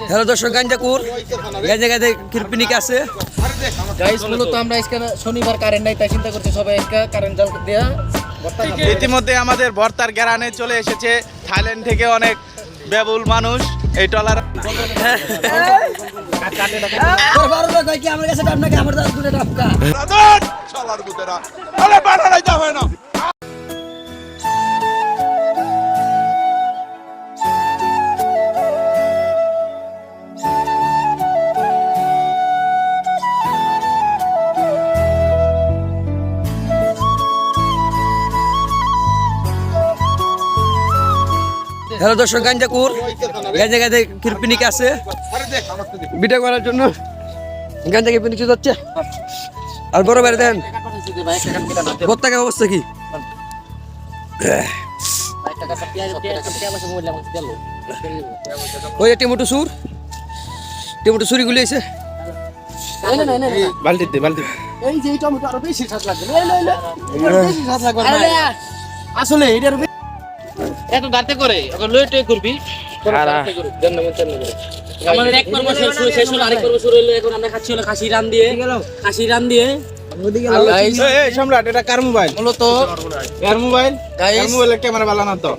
Hello দর্শক গাঞ্জাকুর গাঞ্জা গাঁজা কিরপিনিক আছে? গাইস মূলত আমরা আজকে শনিবার কারেন্ট নাই তাই চিন্তা করছি সবাই আজকে কারেন্ট জাল দেয়া ইতিমধ্যে আমাদের ভর্তার গ্যারানে চলে এসেছে থাইল্যান্ড থেকে অনেক ব্যবুল মানুষ এই টলার আমার কাছে হ্যালো দর্শক গাঞ্জাকুর গাঞ্জা গাঁজা কিরপিনিক আছে। বিটা করার জন্য। গাঞ্জা কিরপিনিক যাচ্ছে আর বড় বাইরে দেন প্রত্যেক অবস্থা কি? ওই টেমোটো সুর। টেমোটো সুরি গুলি আছে বালতি দে বালতি এই যে টমেটো আরও বেশি স্বাদ লাগবে। লই, লই, লই। এটার বেশি স্বাদ লাগবে ভাই। আসলে এটার এত দাঁতে করে ওকে লয়ে টয়ে করবি আমাদের এক পর্ব শেষ হলো শেষ হলো আরেক পর্ব শুরু হলো এখন আমরা খাচ্ছি হলো খাসি রান দিয়ে। খাসি রান দিয়ে। সম্রাট এটা কার মোবাইল? মূলত এর মোবাইল? এর মোবাইলের ক্যামেরা ভালো না তো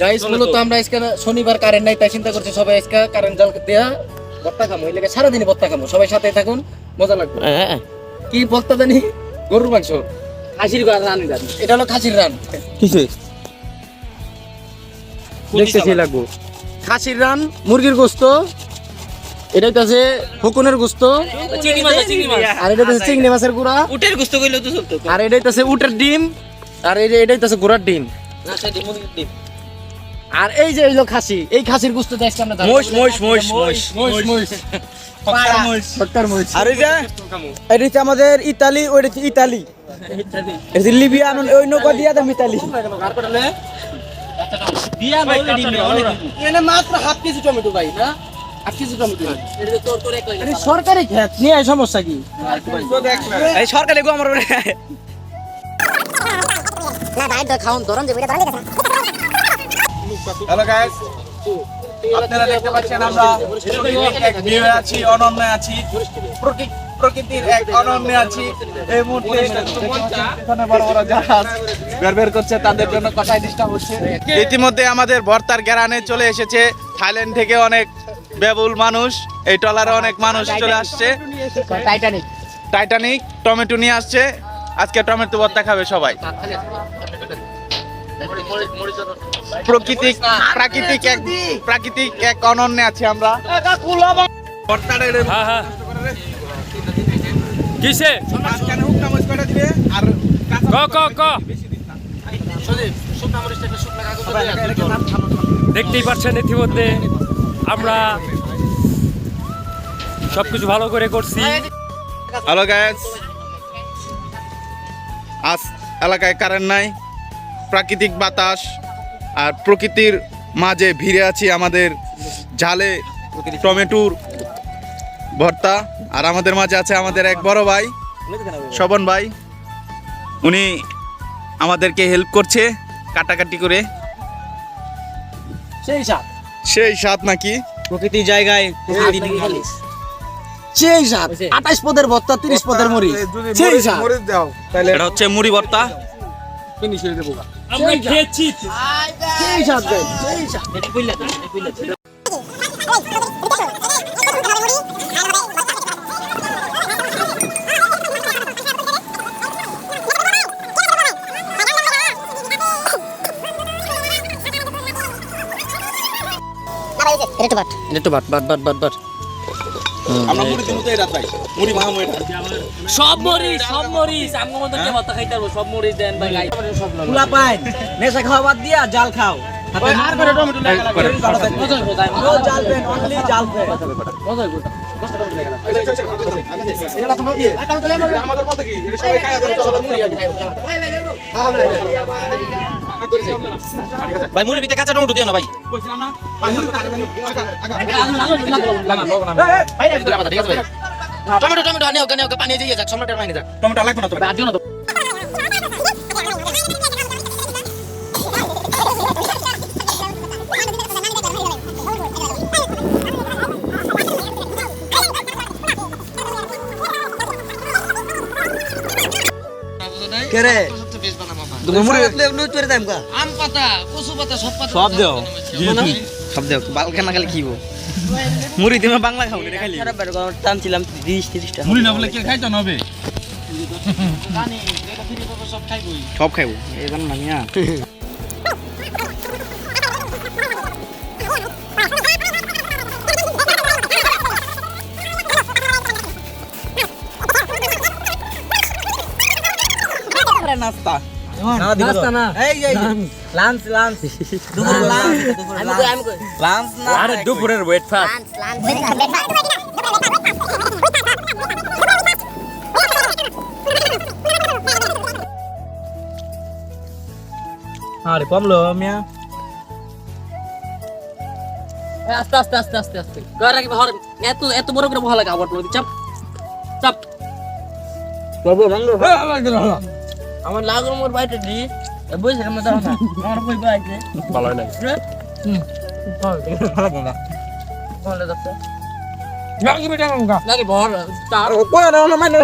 গাইস মূলত আমরা আজকে শনিবার কারেন্ট নাই তাই চিন্তা করছি সবাই আজকে কারেন্ট জাল দেয়া ভর্তা খামো। এই লেগে সারাদিন ভর্তা খামো। সবাই সাথে থাকুন মজা লাগবে। কি ভর্তা জানি? গরুর মাংস। খাসির রান রান। এটা হলো খাসির রান। কিসে দেখতেছি লাগবো। খাসির রান মুরগির গোস্ত এটা গোস্ত আর চিংড়ি মাছের গুঁড়া। উটের গুস্ত কইলো তো চলতো। আর এটা হচ্ছে উটের ডিম আর এটা ডিম। না সেটা মুরগির ডিম। আর এই যে খাসি এই খাসির গোস্ত দেখছি আমরা মহিষ মহিষ মহিষ মহিষ মহিষ মহিষ। আর এই যে এটা হচ্ছে আমাদের ইতালি ওইটা হচ্ছে ইতালি। লিবিয়া ওই নৌকা দিয়া দাম ইতালি। দিয়া এখানে মাত্র হাফ কেজি টমেটো ভাই না? সরকারি খেত। নিয়ে সমস্যা কি? সরকারি গো আমার না ভাই তো খাউন ধরুন যে ওইটা ধরে গেছে হ্যালো গাইস আপনারা দেখতে পাচ্ছেন আমরা এক আছি অনন্য আছি। প্রকৃতির এক অনন্য আছি। এই মুহূর্তে বড় বড় জাহাজ বের বের করছে তাদের জন্য কথাই ডিস্টার্ব হচ্ছে। ইতিমধ্যে আমাদের ভর্তার গ্যারানে চলে এসেছে। থাইল্যান্ড থেকে অনেক ব্যবুল মানুষ এই টলারে অনেক মানুষ চলে আসছে। টাইটানিক। টাইটানিক টমেটো নিয়ে আসছে। আজকে টমেটো ভর্তা খাবে সবাই। প্রাকৃতিক প্রাকৃতিক এক প্রাকৃতিক এক অনন্যে আছি আমরা। হ্যাঁ হ্যাঁ। কিসে? আর ক ক ক। দেখতেই পাচ্ছেন ইতিমধ্যে আমরা সবকিছু ভালো করে করছি। হ্যালো গ্যাস আজ এলাকায় কারেন্ট নাই প্রাকৃতিক বাতাস আর প্রকৃতির মাঝে ভিড়ে আছি আমাদের ঝালে টমেটোর ভর্তা আর আমাদের মাঝে আছে আমাদের এক বড় ভাই শবন ভাই। উনি আমাদেরকে হেল্প করছে কাটাকাটি করে। সেই সাত সেই স্বাদ নাকি? প্রকৃতি জায়গায় সেই সাত আঠাইশ পদের তিরিশ পদের মুড়ি সেই এটা হচ্ছে মুড়ি ভর্তা আমরা খেয়েছি। সেই সাত সেই সাত এটা বাট একটু but but but but but আমরা এটা এটা সব মরিচ সব মরিচ আমগো মতন কে মাথা খাইতে পারব সব মরিচ দেন ভাই ফুলা পাইন নেশা খাওয়া বাদ দিয়া জাল খাও আর ভাই মুড়ি ভিতরে কাঁচা টমেটো দিও না ভাই। টমেটো টমেটো আনে ওখানে ওকে পানি দিয়ে যাক সম্রাটের পানি যাক। টমেটো লাগবে না তো? দিও না তো। আম পাতা কচু পাতা সব পাতা সব দেও। সব দেও বাল কেন খালি কিবো মুড়ি তুমি বাংলা খাও রে খালি। খারাপ বের টানছিলাম 30 30 টা মুড়ি না বলে কে খাইতো না হবে? সব খাইবো। এই জানো না মিয়া। নাস্তা। নাস্তা না এই এই লাঞ্চ লাঞ্চ দুপুর লাঞ্চ আমি কই আমি কই লাঞ্চ না আরে দুপুরের ব্রেকফাস্ট আরে কমলো মিয়া এই আস্তে আস্তে আস্তে আস্তে আস্তে ঘর রাখি হর এত এত বড় করে ভালো লাগে আবার বলে চাপ চাপ আমার লাগর মোর বাইতে দি। বুঝছ আমি দাও না। আমার কই বাইতে ভালো নাই? হুম। ভালো দেখতে লাগে ভর চাপ কই না না মানে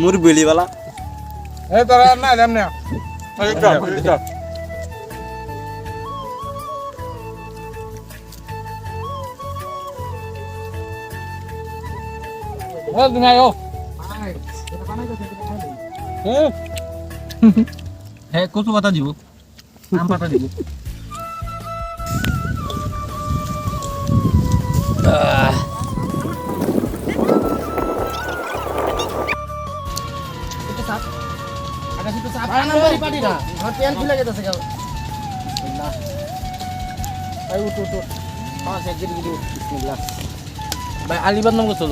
মুর বেলি वाला এই তোরা না। দেম না হ্যাঁ কচু পাতা দিব আম পাতা দিব ভাই আলি বদনাম করছ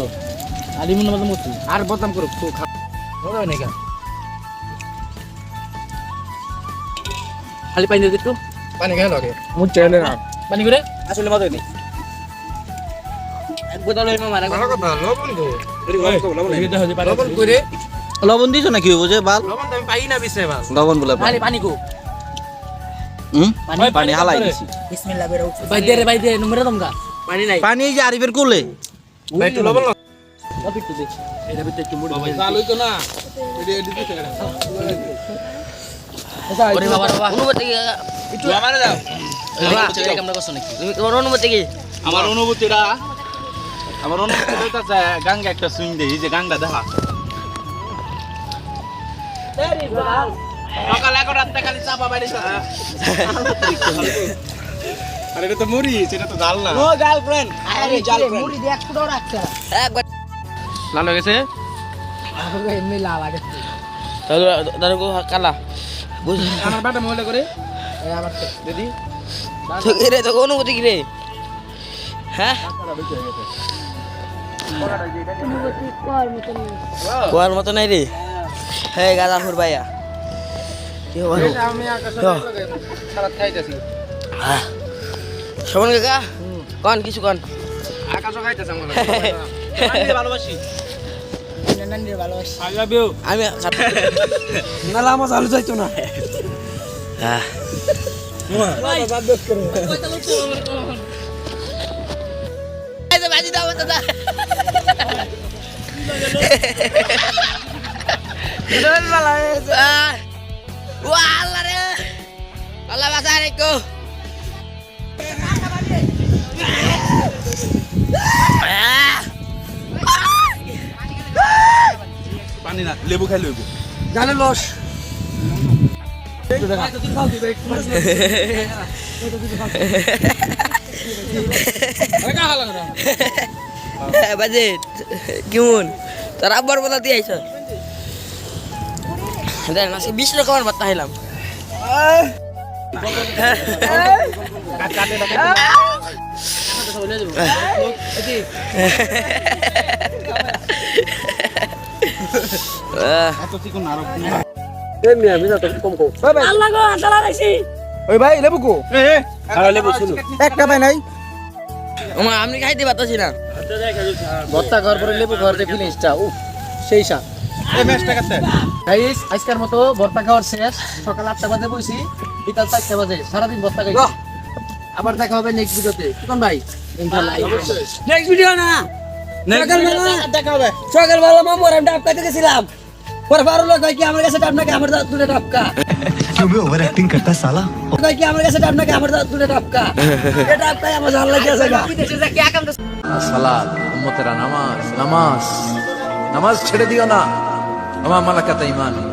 তো বদনাম করছ আর বদনাম করো তো খা কেন? খালি পানি দিয়ে একটু। পানি খাই লাগে মুখ চাইলে না পানি করে? আসলে মজা নেই এক বোতল হইল মারা ভালো কথা লবণ দিছো নাকি বুঝে বাল? লবণ তো আমি পাই না বিছে বাস লবণ বলে পানি পানি কো। হুম? পানি পানি হালাই দিছি। বিসমিল্লাহ বেরো রে ভাই দে দমকা পানি নাই। পানি যে আরিফের কোলে। ভাই লবণ অল্প একটু দে এটা ভিতরে একটু মুড়ি চাল হইতো না। এডি এডি দিতে ওরে বাবা বাবা। অনুমতি একটু আমারে দাও। আমরা করছ নাকি? তুমি তোমার অনুমতি কি? আমার অনুভূতিটা আমার অনুভূতি হইতাছে গাঙ্গা একটা সুইং দেই যে গাঙ্গা দেখা। সকাল এগারোটা খালি চাপা বাইরে আরে এটা তো মুড়ি সেটা তো ডাল না। ও গার্লফ্রেন্ড আরে গার্লফ্রেন্ড মুড়ি দিয়ে একটু রাখছে একবার লাল হয়ে গেছে? এমনি লাল আগে দাদু কালা। বুঝ আমার বাটা মহিলা করে। আমার তো দিদি। তো রে তো অনুমতি কি রে? হ্যাঁ? কোয়ার মতো নাই রে। হ্যাঁ গাদাফুর ভাইয়া। খাইতেছি। শোভন কাকা? কন কিছু কন? আকাশও খাইতেছে আমার ভালোবাসি। নান্দির ভালোবাসি। আই লাভ ইউ আমি নালা আমার চালু যাইতো না। হ্যাঁ। বাজি দাও দাদা Wah, Allah রে। আল্লাহ রেখো পানি না লেবু খাই লেবু জানে লস। বাজেট কেমন? তোর আব্বার বলা দিয়ে আইস দেখ আজকে বিশ রকমের ভাত খাইলাম এত চিকন আরও আল্লাহ গো আল্লাহ রাখছি। ওই ভাই লেবু কো? এ আরে লেবু ছিল একটা পাই নাই। আমার আমি খাইতে পারতাছি না। ভর্তা ঘর পরে লেবু ঘর যে ফিনিশটা উফ সেই সাথ এই ম্যাচটা কাছে। গাইস আজকের মতো ভর্তা খাওয়ার শেষ। সকাল আটটা বাজে বসি বিকাল চারটা বাজে সারাদিন ভর্তা খাইছি। আবার দেখা হবে নেক্সট ভিডিওতে কোন ভাই ইনশাআল্লাহ নেক্সট ভিডিও না। আমার এটা আমার নামাজ নামাজ। নামাজ ছেড়ে দিও না। আমার মালাকাতা ইমান